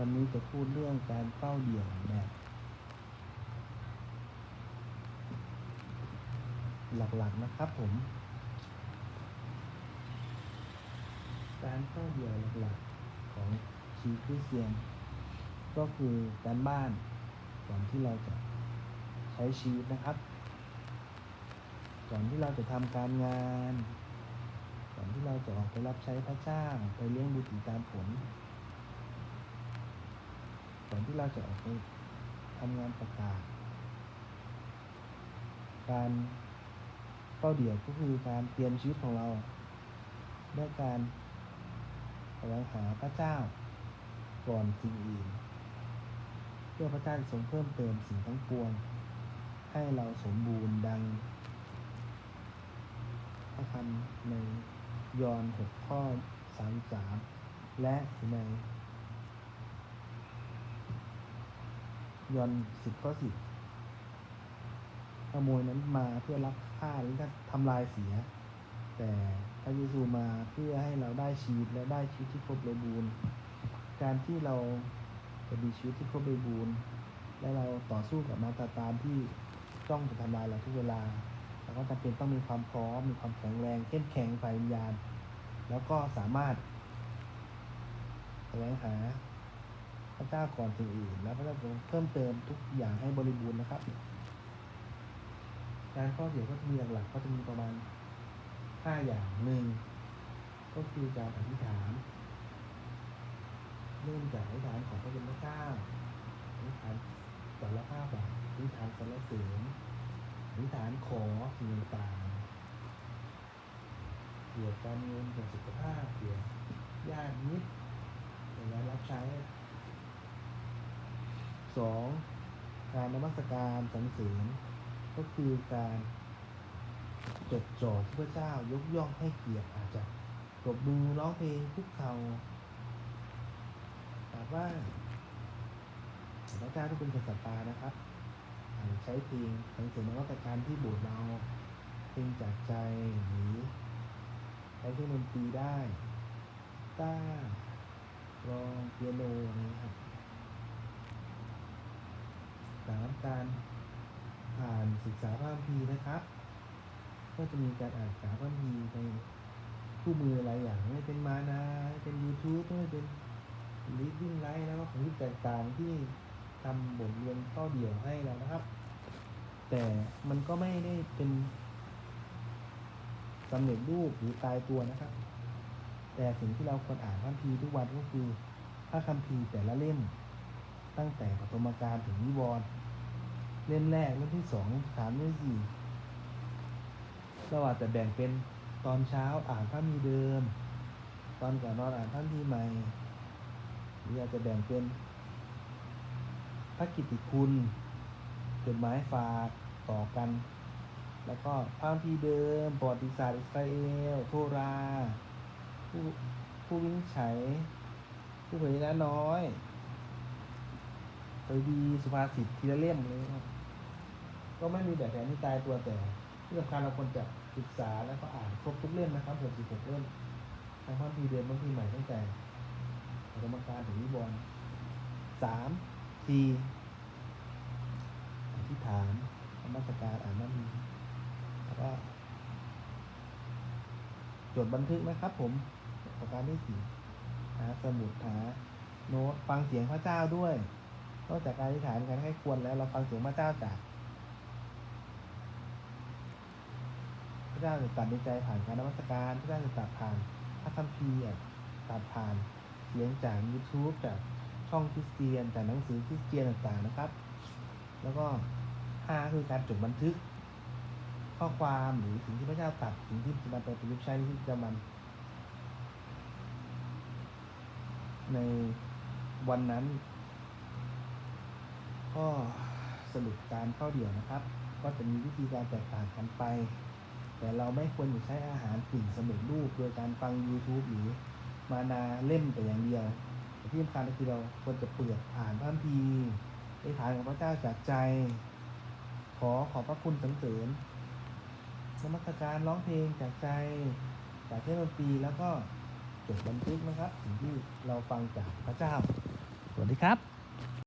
วันนี้จะพูดเรื่องการเฝ้าเดี่ยวแบบหลักๆนะครับผม การเฝ้าเดี่ยวหลักๆของชีคริสเตียน ก็คือการบ้านก่อนที่เราจะใช้ชีวิตนะครับ ก่อนที่เราจะทำการงาน ก่อนที่เราจะออกไปรับใช้พระเจ้าไปเลี้ยงบุตรตามผล อนที่เราจะออกไปทำงานประกาศ การเป้าเดี่ยวก็คือการเตรียมชีวิตของเราด้วยการแสวงหาพระเจ้าก่อนสิ่งอื่นเพื่อพระเจ้าจะทรงเพิ่มเติมสิ่งทั้งปวง ให้เราสมบูรณ์ดังพระคำในยอห์นหกข้อสามสามและใน ยอนสิบข้อสิบขโมยนั้นมาเพื่อลักฆ่าหรือทำลายเสีย แต่พระเยซูมาเพื่อให้เราได้ชีวิตและได้ชีวิตที่ครบเลยบูรณ์ การที่เราจะมีชีวิตที่ครบเลยบูรณ์ และเราต่อสู้กับมาตาตานที่จ้องจะทำลายเราทุกเวลาเราก็จำเป็นต้องมีความพร้อมมีความแข็งแรงเข้มแข็งฝ่ายวิญญาณ แล้วก็สามารถแสวงหา พระเจ้าก่อนสิ่งอื่น แล้วพระเจ้าจะเพิ่มเติมทุกอย่างให้บริบูรณ์นะครับการข้อเดียก็มีหลักๆก็จะมีประมาณห้าอย่างหนึ่งก็คือการอธิษฐานเริ่มจากอธิษฐานของพระเป็นพระเจ้าอธิษฐานสารภาพบาปอธิษฐานสรรเสริญอธิษฐานขอสิ่งต่างเกี่ยวกับการเงินเกี่ยวกับสุขภาพเกี่ยวกับญาติมิตรในการรับใช้ สองการนมัสการสรรเสริญก็คือการจดจ่อที่พระเจ้ายกย่องให้เกียรติอาจจะปรบมือร้องเพลงคุกเข่าถามว่าพระเจ้าที่เป็นกษัตริย์ตานะครับใช้เพลงสรรเสริญนวัตการที่บสถ์เราเพลงจากใจหรือใช้เครื่องดนตรีได้ต้ารองเปียโนนะครับ สามการอ่านศึกษาพระคัมภีร์นะครับ ก็จะมีการอ่านศึกษาพระคัมภีร์ในคู่มือหลายอย่างไม่เป็นมานาไม่เป็น YouTube ไม่เป็นลิฟวิ่งไลท์แล้วก็ของที่แตกต่างที่ทำบทเรียนข้อเดี่ยวให้เรานะครับ แต่มันก็ไม่ได้เป็นสำเร็จรูปหรือตายตัวนะครับ แต่สิ่งที่เราควรอ่านพระคัมภีร์ทุกวันก็คือพระคัมภีร์แต่ละเล่ม ตั้งแต่ปฐมกาลถึงนิวรณ์เล่มแรกเล่มที่สองเล่มที่สามเล่มที่สี่เราอาจจะแบ่งเป็นตอนเช้าอ่านพระมีเดิม ตอนก่อนนอนอ่านพระมีใหม่หรืออาจจะแบ่งเป็นพระกิตติคุณจดหมายฝากต่อกัน แล้วก็พระมีเดิมประวัติศาสตร์อิสราเอลโทรา ผู้ผู้วินิจฉัย ผู้เผยนะน้อย ไปดีสุภาษิตทีละเล่มเลยครับ ก็ไม่มีแบบแผนที่ตายตัวแต่ที่สำคัญเราควรจะศึกษาแล้วก็อ่านครบทุกเล่มนะครับ66เล่มทั้งพระพีเดิมพระคัมภีร์ใหม่ตั้งแต่กรรมการถึงนิบอลสามสี่อธิษฐานธรรมสการอ่านน้ำมีแล้วก็จดบันทึกนะครับ ผมประการที่สี่หาสมุดหาโน้ตฟังเสียงพระเจ้าด้วย นอกจากการอธิษฐานการให้ควรแล้วเราฟังเสียงพระเจ้าจากพระเจ้าจะตัดในใจผ่านการนมัสการพระเจ้าจะตัดผ่านพระคัมภีร์อ่ตัดผ่านเสียงจาก YouTube จากช่องคริสเตียนจากหนังสือคริสเตียนต่างๆนะครับ แล้วก็ห้าคือการจดบันทึก ข้อความหรือสิ่งที่พระเจ้าตัดสิ่งที่จะนำไปประยุกต์ใช้ในชีวิตประจำวันในวันนั้น ก็สรุปการเข้าเดี่ยวนะครับ ก็จะมีวิธีการแตกต่างกันไป แต่เราไม่ควรจะใช้อาหารกลิ่นสำเร็จรูปโดยการฟัง YouTube หรือมานาเล่มแต่อย่างเดียวแต่ที่สำคัญก็คือเราควรจะเปิดอ่านพระคัมภีร์ไปฐานของพระเจ้าจากใจ ขอขอบพระคุณสรรเสริญนมัสการร้องเพลงจากใจจากเทศดนตรีแล้วก็จดบันทึกนะครับ สิ่งที่เราฟังจากพระเจ้า สวัสดีครับ